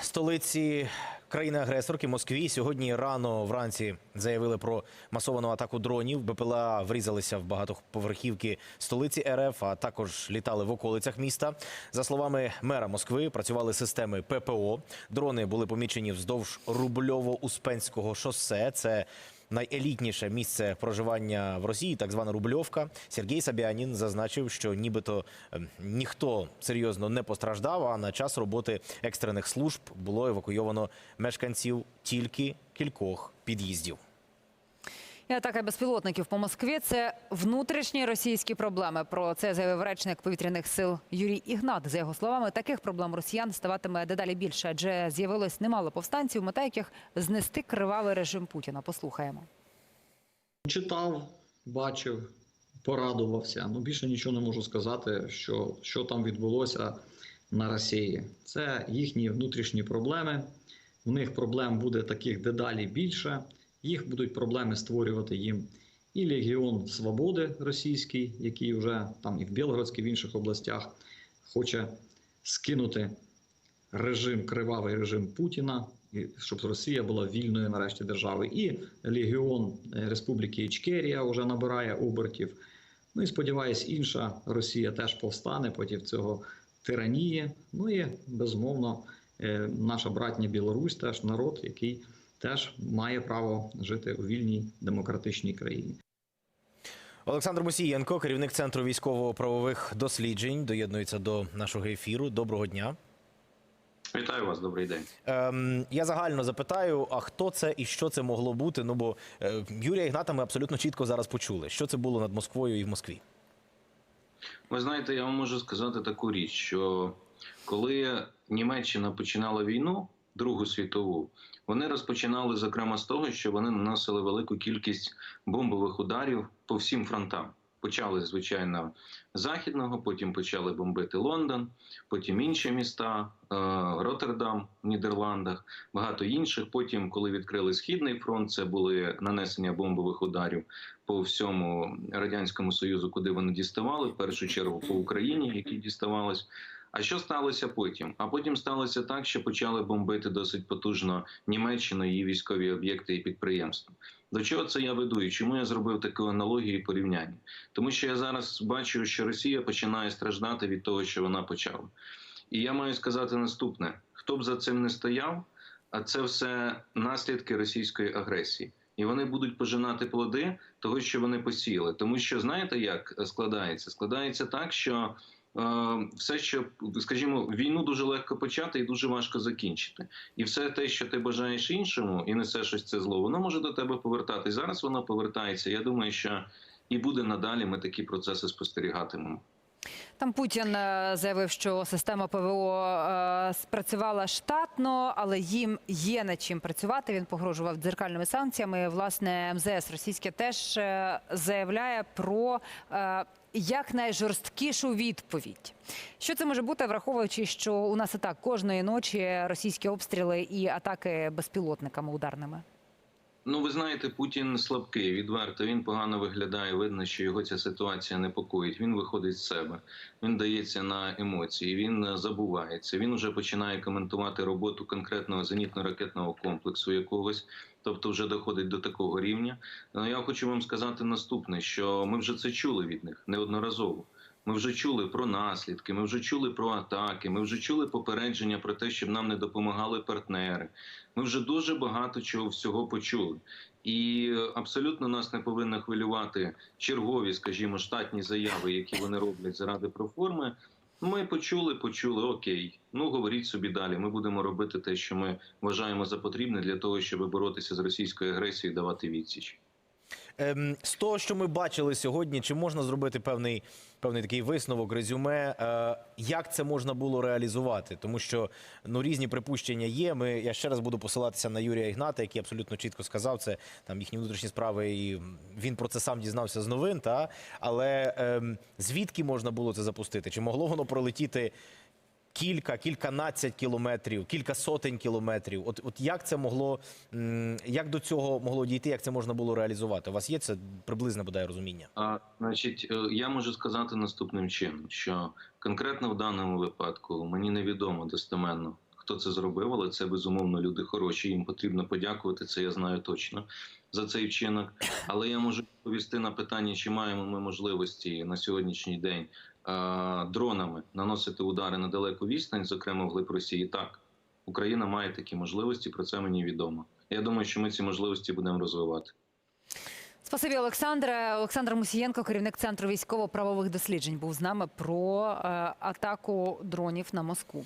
Столиці країни-агресорки Москві сьогодні рано вранці заявили про масовану атаку дронів. БПЛА врізалися в багатоповерхівки столиці РФ, а також літали в околицях міста. За словами мера Москви, працювали системи ППО. Дрони були помічені вздовж Рубльово-Успенського шосе. Це найелітніше місце проживання в Росії, так звана Рубльовка. Сергій Сабіанін зазначив, що нібито ем, ніхто серйозно не постраждав. А на час роботи екстрених служб було евакуйовано мешканців тільки кількох під'їздів. І атака безпілотників по Москві це внутрішні російські проблеми. Про це заявив речник повітряних сил Юрій Ігнат. За його словами, таких проблем росіян ставатиме дедалі більше, адже з'явилось немало повстанців, мета яких знести кривавий режим Путіна. Послухаємо. Читав, бачив, порадувався. Ну більше нічого не можу сказати, що, що там відбулося на Росії. Це їхні внутрішні проблеми. В них проблем буде таких дедалі більше. Їх будуть проблеми створювати їм і Легіон Свободи російський, який вже там і в Білгородській, і в інших областях хоче скинути режим, кривавий режим Путіна, щоб Росія була вільною нарешті державою. І Легіон е, Республіки Ічкерія вже набирає обертів. Ну і сподіваюсь, інша Росія теж повстане проти цього тиранії. Ну і безумовно, е, наша братня Білорусь, теж народ, який теж має право жити у вільній демократичній країні. Олександр Мусієнко, керівник центру військово-правових досліджень, доєднується до нашого ефіру. Доброго дня. Вітаю вас, добрий день. Ем, я загально запитаю, а хто це і що це могло бути? Ну бо е, Юрія Ігната ми абсолютно чітко зараз почули, що це було над Москвою і в Москві. Ви знаєте, я вам можу сказати таку річ, що коли Німеччина починала війну, Другу світову, вони розпочинали зокрема з того, що вони наносили велику кількість бомбових ударів по всім фронтам. Почали звичайно західного, потім почали бомбити Лондон, потім інші міста, е, Роттердам в Нідерландах, багато інших. Потім, коли відкрили східний фронт, це були нанесення бомбових ударів по всьому радянському союзу, куди вони діставали. В першу чергу по Україні, які діставались. А що сталося потім? А потім сталося так, що почали бомбити досить потужно Німеччину, її військові об'єкти і підприємства. До чого це я веду і чому я зробив таку аналогію і порівняння? Тому що я зараз бачу, що Росія починає страждати від того, що вона почала. І я маю сказати наступне: хто б за цим не стояв, а це все наслідки російської агресії. І вони будуть пожинати плоди того, що вони посіяли. Тому що знаєте, як складається? Складається так, що все, що скажімо, війну дуже легко почати і дуже важко закінчити. І все те, що ти бажаєш іншому, і несеш ось це зло, воно може до тебе повертатись. Зараз воно повертається. Я думаю, що і буде надалі. Ми такі процеси спостерігатимемо. Там Путін е, заявив, що система ПВО е, спрацювала штатно, але їм є над чим працювати. Він погрожував дзеркальними санкціями. Власне, МЗС російське теж е, заявляє про якнайжорсткішу відповідь. Що це може бути, враховуючи, що у нас і так кожної ночі російські обстріли і атаки безпілотниками ударними. Ну, ви знаєте, Путін слабкий, відверто. Він погано виглядає. Видно, що його ця ситуація непокоїть. Він виходить з себе, він дається на емоції, він е, забувається. Він вже починає коментувати роботу конкретного зенітно-ракетного комплексу якогось, тобто вже доходить до такого рівня. Ну, я хочу вам сказати наступне: що ми вже це чули від них неодноразово. Ми вже чули про наслідки, ми вже чули про атаки, ми вже чули попередження про те, щоб нам не допомагали партнери. Ми вже дуже багато чого всього почули. І абсолютно нас не повинно хвилювати чергові, скажімо, штатні заяви, які вони роблять заради проформи. Ми почули, почули, окей. Ну говоріть собі далі. Ми будемо робити те, що ми вважаємо за потрібне для того, щоб боротися з російською агресією, і давати відсіч. Ем, з того, що ми бачили сьогодні, чи можна зробити певний, певний такий висновок, резюме, е, як це можна було реалізувати? Тому що ну різні припущення є. Ми я ще раз буду посилатися на Юрія Ігната, який абсолютно чітко сказав, це там їхні внутрішні справи, і він про це сам дізнався з новин. Та але ем, звідки можна було це запустити? Чи могло воно пролетіти? Кілька, кільканадцять кілометрів, кілька сотень кілометрів. От, от як це могло, як до цього могло дійти, як це можна було реалізувати? У вас є це приблизне бодай розуміння? А значить, е, я можу сказати наступним чином, що конкретно в даному випадку мені невідомо достеменно, хто це зробив, але це безумовно люди хороші. Їм потрібно подякувати. Це я знаю точно за цей вчинок. Але я можу відповісти на питання, чи маємо ми можливості на сьогоднішній день дронами наносити удари на далеку відстань, зокрема вглиб Росії. Так, Україна має такі можливості. Про це мені відомо. Я думаю, що ми ці можливості будемо розвивати. Спасибі, Олександре. Олександр Мусієнко, керівник центру військово-правових досліджень, був з нами про е, атаку дронів на Москву.